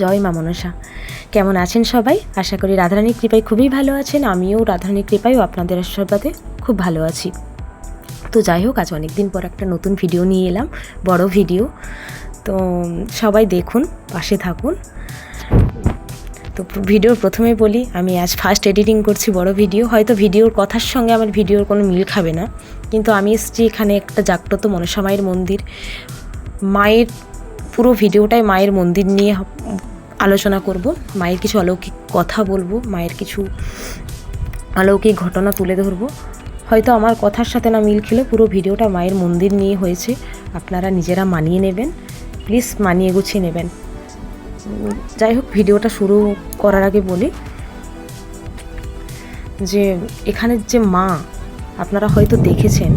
জয় মা মনসা। কেমন আছেন সবাই? আশা করি রাধারানীর কৃপায় খুবই ভালো আছেন। আমিও রাধারানীর কৃপায় আপনাদের আশীর্বাদে খুব ভালো আছি। তো যাই হোক, আজ অনেক দিন পর একটা নতুন ভিডিও নিয়ে এলাম, বড় ভিডিও। তো সবাই দেখুন, পাশে থাকুন। তো ভিডিওর প্রথমে বলি, আমি আজ ফার্স্ট এডিটিং করছি বড় ভিডিও। হয়তো ভিডিওর কথার সঙ্গে আমার ভিডিওর কোনো মিল খাবে না। কিন্তু আমি এসেছি এখানে একটা জাগ্রত মনসা মায়ের মন্দির। মায়ের পুরো ভিডিওটাই মায়ের মন্দির নিয়ে আলোচনা করব। মায়ের কিছু অলৌকিক কথা বলব, মায়ের কিছু অলৌকিক ঘটনা তুলে ধরবো। হয়তো আমার কথার সাথে না মিল খেলে পুরো ভিডিওটা মায়ের মন্দির নিয়ে হয়েছে। আপনারা নিজেরা মানিয়ে নেবেন, প্লিজ মানিয়ে গুছিয়ে নেবেন। যাই হোক, ভিডিওটা শুরু করার আগে বলি যে এখানের যে মা, আপনারা হয়তো দেখেছেন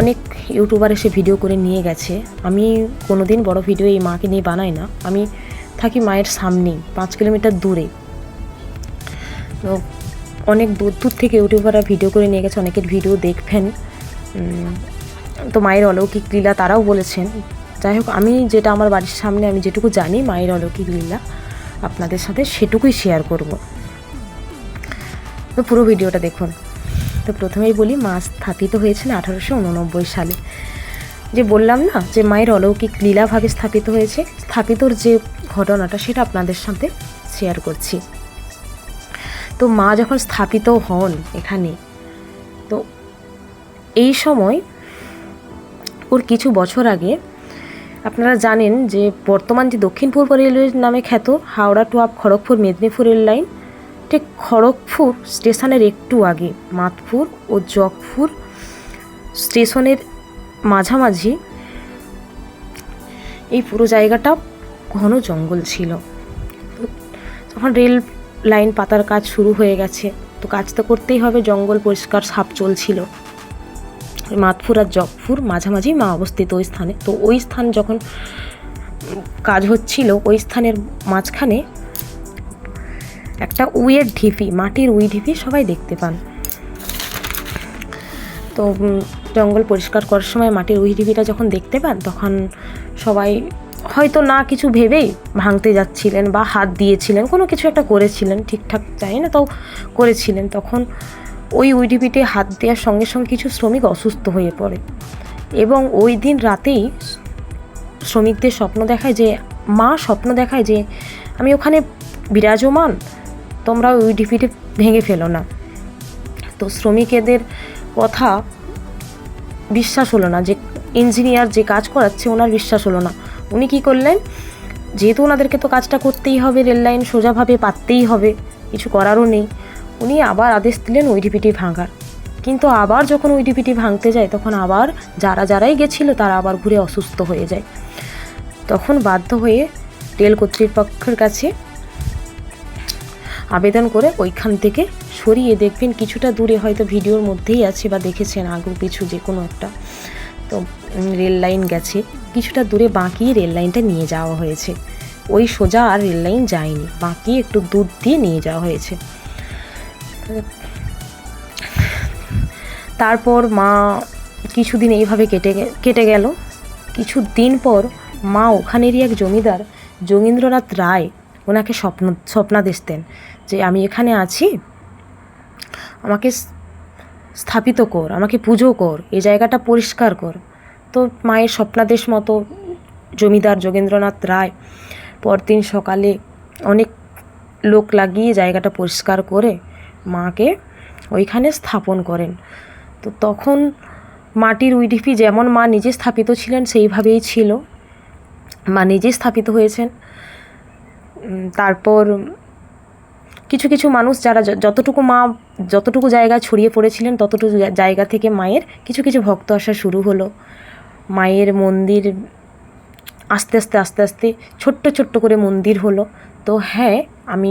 অনেক ইউটিউবার এসে ভিডিও করে নিয়ে গেছে। আমি কোনো দিন বড় ভিডিও এই মাকে নিয়ে বানাই না। আমি থাকি মায়ের সামনেই, পাঁচ কিলোমিটার দূরে। তো অনেক দূর দূর থেকে ইউটিউবাররা ভিডিও করে নিয়ে গেছে, অনেকের ভিডিও দেখবেন। তো মায়ের অলৌকিক লীলা তারাও বলেছেন। যাই হোক, আমি যেটা আমার বাড়ির সামনে আমি যেটুকু জানি, মায়ের অলৌকিক লীলা আপনাদের সাথে সেটুকুই শেয়ার করব। তো পুরো ভিডিওটা দেখুন। তো প্রথমেই বলি, মা স্থাপিত হয়েছেন আঠারোশো উননব্বই সালে। যে বললাম না যে মায়ের অলৌকিক লীলাভাবে স্থাপিত হয়েছে, স্থাপিতর যে ঘটনাটা সেটা আপনাদের সাথে শেয়ার করছি। তো মা যখন স্থাপিত হন এখানে, তো এই সময় ওর কিছু বছর আগে আপনারা জানেন যে বর্তমান যে দক্ষিণ পূর্ব রেলওয়ে নামে খ্যাত Howrah to up Kharagpur Medinipur rail line ঠিক খড়গপুর স্টেশনের একটু আগে, মাতপুর ও জগপুর স্টেশনের মাঝামাঝি। এই পুরো জায়গাটা ঘন জঙ্গল ছিল। তখন রেল লাইন পাতার কাজ শুরু হয়ে গেছে। তো কাজ তো করতেই হবে, জঙ্গল পরিষ্কার সাপ চলছিল। মাতপুর আর জগপুর মাঝামাঝি মা অবস্থিত ওই স্থানে। তো ওই স্থান যখন কাজ হচ্ছিল, ওই স্থানের মাঝখানে একটা উইয়ের ঢিপি, মাটির উই ঢিপি সবাই দেখতে পান। তো জঙ্গল পরিষ্কার করার সময় মাটির উই ঢিপিটা যখন দেখতে পান, তখন সবাই হয়তো না কিছু ভেবেই ভাঙতে যাচ্ছিলেন বা হাত দিয়েছিলেন, কোনো কিছু একটা করেছিলেন, ঠিকঠাক জানি না, তাও করেছিলেন। তখন ওই উইডিপিতে হাত দেওয়ার সঙ্গে সঙ্গে কিছু শ্রমিক অসুস্থ হয়ে পড়ে। এবং ওই দিন রাতেই শ্রমিকদের স্বপ্ন দেখায় যে, মা স্বপ্ন দেখায় যে, আমি ওখানে বিরাজমান তোমরা ওই ডিপিটি ভেঙে ফেলো না। তো শ্রমিকেদের কথা বিশ্বাস হলো না, যে ইঞ্জিনিয়ার যে কাজ করাচ্ছে ওনার বিশ্বাস হলো না। উনি কি করলেন? যেহেতু ওনাদেরকে তো কাজটা করতেই হবে, রেল লাইন সোজাভাবে পাততেই হবে, কিছু করারও নেই। উনি আবার আদেশ দিলেন ওই ডিপিটি ভাঙার। কিন্তু আবার যখন ওই ডিপিটি ভাঙতে যায়, তখন আবার যারা যারাই গেছিল, তারা আবার ঘুরে অসুস্থ হয়ে যায়। তখন বাধ্য হয়ে রেল কর্তৃপক্ষের কাছে আবেদন করে ওইখান থেকে সরিয়ে দেখবেন। কিছুটা দূরে হয়তো ভিডিওর মধ্যেই আছে বা দেখেছেন আগু পিছু যে কোনো একটা। তো রেল লাইন গেছে। কিছুটা দূরে বাঁকিয়ে রেল লাইনটা নিয়ে যাওয়া হয়েছে। ওই সোজা আর রেল লাইন যায়নি। বাঁকিয়ে একটু দূর দিয়ে নিয়ে যাওয়া হয়েছে। তারপর মা কিছুদিন এইভাবে কেটে কেটে গেল। কিছু দিন পর মা ওখানেরই এক জমিদার, যোগীন্দ্রনাথ রায়, ওনাকে স্বপ্ন, স্বপ্নাদেশ দেন। যে আমি এখানে আছি, আমাকে স্থাপিত কর, আমাকে পুজো কর, এই জায়গাটা পরিষ্কার কর। তো মায়ের স্বপ্নাদেশ মতো জমিদার যোগেন্দ্রনাথ রায় পরদিন সকালে অনেক লোক লাগিয়ে জায়গাটা পরিষ্কার করে মাকে ওইখানে স্থাপন করেন। তো তখন মাটির উইডিপি যেমন মা নিজে স্থাপিত ছিলেন, সেইভাবেই ছিল। মা নিজে স্থাপিত হয়েছেন। তারপর কিছু কিছু মানুষ যারা যতটুকু মা যতটুকু জায়গা ছড়িয়ে পড়েছিলেন, ততটুকু জায়গা থেকে মায়ের কিছু কিছু ভক্ত আসা শুরু হলো। মায়ের মন্দির আস্তে আস্তে আস্তে আস্তে ছোট্ট ছোট্ট করে মন্দির হলো। তো হ্যাঁ আমি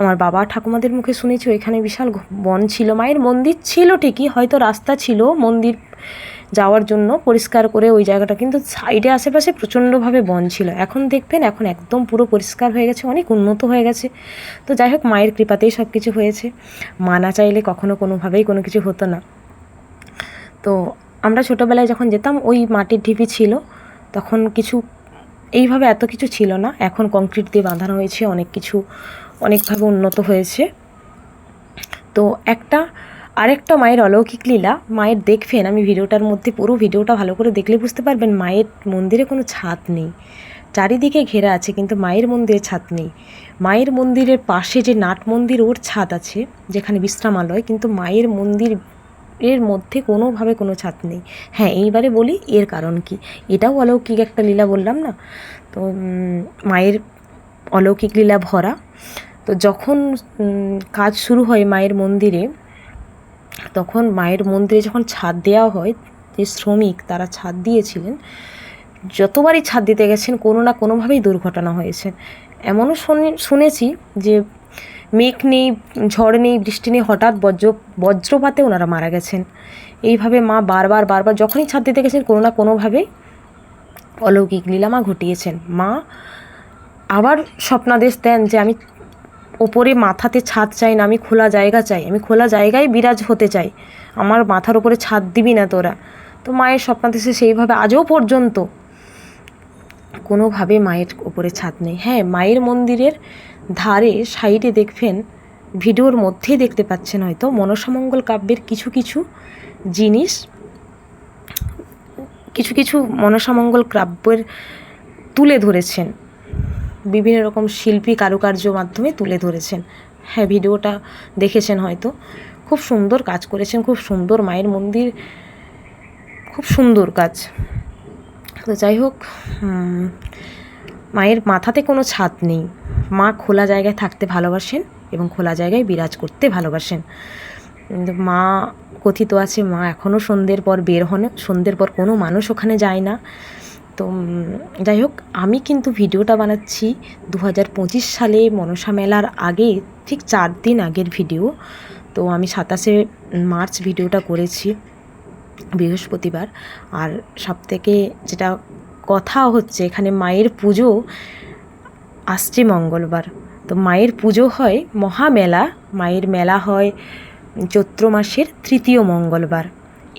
আমার বাবা ঠাকুমাদের মুখে শুনেছি, ওইখানে বিশাল বন ছিল। মায়ের মন্দির ছিল ঠিকই, হয়তো রাস্তা ছিল মন্দির যাওয়ার জন্য পরিষ্কার করে ওই জায়গাটা কিন্তু সাইডে আশেপাশে প্রচণ্ডভাবে বন ছিল। এখন দেখবেন, এখন একদম পুরো পরিষ্কার হয়ে গেছে, অনেক উন্নত হয়ে গেছে। তো যাই হোক, মায়ের কৃপাতেই সব কিছু হয়েছে। মা না চাইলে কখনো কোনোভাবেই কোনো কিছু হতো না। তো আমরা ছোটোবেলায় যখন যেতাম, ওই মাটির ঢিপি ছিল। তখন কিছু, এইভাবে এত কিছু ছিল না। এখন কংক্রিট দিয়ে বাঁধানো হয়েছে, অনেক কিছু অনেকভাবে উন্নত হয়েছে। তো একটা আরেকটা মায়ের অলৌকিক লীলা, মায়ের দেখবেন, আমি ভিডিওটার মধ্যে পুরো ভিডিওটা ভালো করে দেখলে বুঝতে পারবেন, মায়ের মন্দিরে কোনো ছাদ নেই। চারিদিকে ঘেরা আছে, কিন্তু মায়ের মন্দিরে ছাদ নেই। মায়ের মন্দিরের পাশে যে নাট মন্দির, ওর ছাদ আছে, যেখানে বিশ্রামালয়, কিন্তু মায়ের মন্দির এর মধ্যে কোনোভাবে কোনো ছাদ নেই। হ্যাঁ এইবারে বলি, এর কারণ কি? এটাও অলৌকিক একটা লীলা বললাম না? তো মায়ের অলৌকিক লীলা ভরা। তো যখন কাজ শুরু হয় মায়ের মন্দিরে তখন মায়ের মন্দিরে যখন ছাদ দেওয়া হয়, যে শ্রমিক তারা ছাদ দিয়েছিলেন, যতবারই ছাদ দিতে গেছেন, কোনো না কোনোভাবেই দুর্ঘটনা হয়েছে। এমনও শুনে- শুনেছি যে মেঘ নেই, ঝড় নেই, বৃষ্টি নেই, হঠাৎ বজ্র, বজ্রপাতে ওনারা মারা গেছেন। এইভাবে মা বারবার বারবার যখনই ছাদ দিতে গেছেন, কোনো না কোনোভাবে অলৌকিক লীলামা ঘটিয়েছেন। মা আবার স্বপ্নাদেশ দেন যে আমি ওপরে মাথাতে ছাদ চাই না, আমি খোলা জায়গা চাই। আমি খোলা জায়গায় বিরাজ হতে চাই। আমার মাথার উপরে ছাদ দিবি না তোরা। তো মায়ের স্বপ্নাদেশে সেইভাবে আজও পর্যন্ত। কোনোভাবে মায়ের ওপরে ছাদ নেই। হ্যাঁ মায়ের মন্দিরের ধারে, সাইডে দেখবেন, ভিডিওর মধ্যেই দেখতে পাচ্ছেন হয়তো, মনসামঙ্গল কাব্যের কিছু কিছু জিনিস। কিছু কিছু মনসামঙ্গল কাব্যের তুলে ধরেছেন। বিভিন্ন রকম শিল্পী কারুকার্য মাধ্যমে তুলে ধরেছেন। হ্যাঁ ভিডিওটা দেখেছেন হয়তো। খুব সুন্দর কাজ করেছেন, খুব সুন্দর মায়ের মন্দির, খুব সুন্দর কাজ। তো যাই হোক মায়ের মাথাতে কোনো ছাদ নেই। মা খোলা জায়গায় থাকতে ভালোবাসেন এবং খোলা জায়গায় বিরাজ করতে ভালোবাসেন। মা কথিত আছে, মা এখনও সন্ধ্যের পর বের হন, সন্ধ্যের পর কোনো মানুষ ওখানে যায় না। তো যাই হোক, আমি কিন্তু ভিডিওটা বানাচ্ছি দু হাজার পঁচিশ সালে মনসা মেলার আগে, ঠিক চার দিন আগের ভিডিও। তো আমি সাতাশে মার্চ ভিডিওটা করেছি বৃহস্পতিবার। আর সব থেকে যেটা কথা হচ্ছে, এখানে মায়ের পুজো আসছে মঙ্গলবার। তো মায়ের পুজো হয় মহামেলা, মায়ের মেলা হয় চৈত্র মাসের তৃতীয় মঙ্গলবার।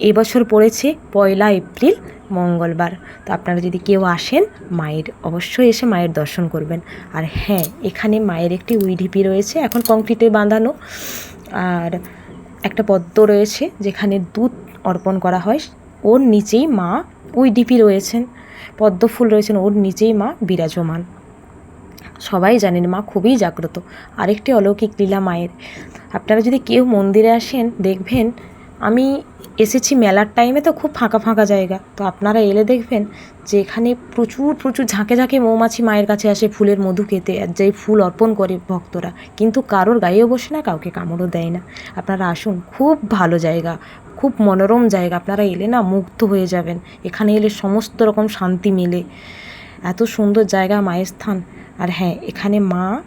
এবছর পড়েছে পয়লা এপ্রিল মঙ্গলবার। তো আপনারা যদি কেউ আসেন, মায়ের, অবশ্যই এসে মায়ের দর্শন করবেন। আর হ্যাঁ এখানে মায়ের একটি উইডিপি রয়েছে, এখন কংক্রিটে বাঁধানো। আর একটা পদ্ম রয়েছে, যেখানে দুধ অর্পণ করা হয়। ওর নিচেই মা উইডিপি রয়েছেন, পদ্ম ফুল রয়েছেন, ওর নিচেই মা বিরাজমান। সবাই জানেন, মা খুবই জাগ্রত। আরেকটি অলৌকিক লীলা মায়ের। আপনারা যদি কেউ মন্দিরে আসেন, দেখবেন আমি এসেছি মেলার টাইমে তো খুব ফাঁকা ফাঁকা জায়গা। তো আপনারা এলে দেখবেন যে এখানে প্রচুর প্রচুর ঝাঁকে ঝাঁকে মৌমাছি মায়ের কাছে আসে ফুলের মধু খেতে, আর যেই ফুল অর্পণ করে ভক্তরা। কিন্তু কারোর গায়েও বসে না, কাউকে কামড়ও দেয় না। আপনারা আসুন, খুব ভালো জায়গা, খুব মনোরম জায়গা। আপনারা এলে না মুগ্ধ হয়ে যাবেন। এখানে এলে সমস্ত রকম শান্তি মেলে। এত সুন্দর জায়গা, মায়ের স্থান। আর হ্যাঁ এখানে মা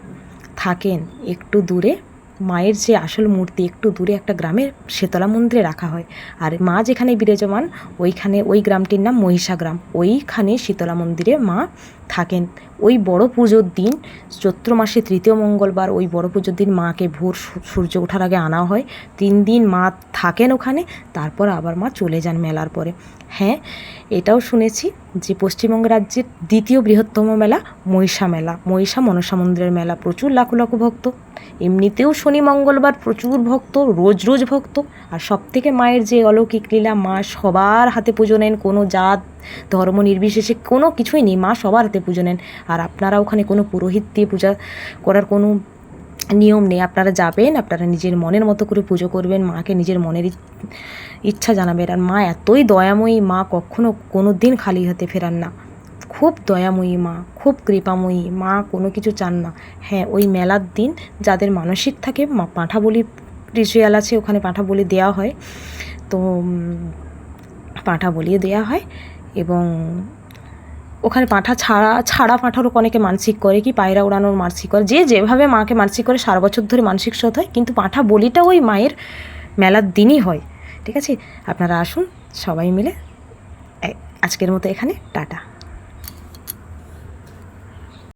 থাকেন একটু দূরে। মায়ের যে আসল মূর্তি একটু দূরে একটা গ্রামের শেতলা মন্দিরে রাখা হয়। আর মা যেখানে বিরাজমান, ওইখানে ওই গ্রামটির নাম মহিষা গ্রাম ওইখানে শীতলা মন্দিরে মা থাকেন। ওই বড় পুজোর দিন, চৈত্র মাসে তৃতীয় মঙ্গলবার, ওই বড় পুজোর দিন মাকে ভোর সূর্য ওঠার আগে আনা হয়। তিন দিন মা থাকেন ওখানে, তারপর আবার মা চলে যান মেলার পরে। হ্যাঁ এটাও শুনেছি যে পশ্চিমবঙ্গ রাজ্যের দ্বিতীয় বৃহত্তম মেলা মহিষা মেলা। মহিষা মনসা মন্দিরের মেলা। প্রচুর লাখো লাখো ভক্ত। এমনিতেও শনি মঙ্গলবার প্রচুর ভক্ত, রোজ রোজ ভক্ত। আর সব থেকে মায়ের যে অলৌকিক লীলা, মা সবার হাতে পুজো নেন, কোনো জাত, ধর্ম নির্বিশেষে কোনো কিছুই নেই, মা সবার হাতে পুজো নেন। আর আপনারা ওখানে কোনো পুরোহিত দিয়ে পূজা করার কোনো নিয়ম নেই। আপনারা যাবেন, আপনারা নিজের মনের মতো করে পুজো করবেন, মাকে নিজের মনের ইচ্ছা জানাবেন। আর মা এতই দয়াময়ী, মা কখনো কোনো দিন খালি হাতে ফেরান না। খুব দয়াময়ী মা, খুব কৃপাময়ী। মা কোনো কিছু চান না। হ্যাঁ ওই মেলার দিন যাদের মানসিক থাকে, মা পাঁঠা বলি রিচুয়াল আছে, ওখানে পাঁঠা বলি দেওয়া হয়। তো পাঁঠা বলিয়ে দেওয়া হয় এবং ওখানে পাঁঠা ছাড়া ছাড়া পাঁঠারও অনেকে মানসিক করে কি, পায়রা উড়ানোর মানসিক করে। যে যেভাবে মাকে মানসিক করে, সারা বছর ধরে মানসিক শোধ হয়, কিন্তু পাঁঠা বলিটা ওই মায়ের মেলার দিনই হয়। ঠিক আছে? আপনারা আসুন, সবাই মিলে আজকের মতো এখানে, টাটা।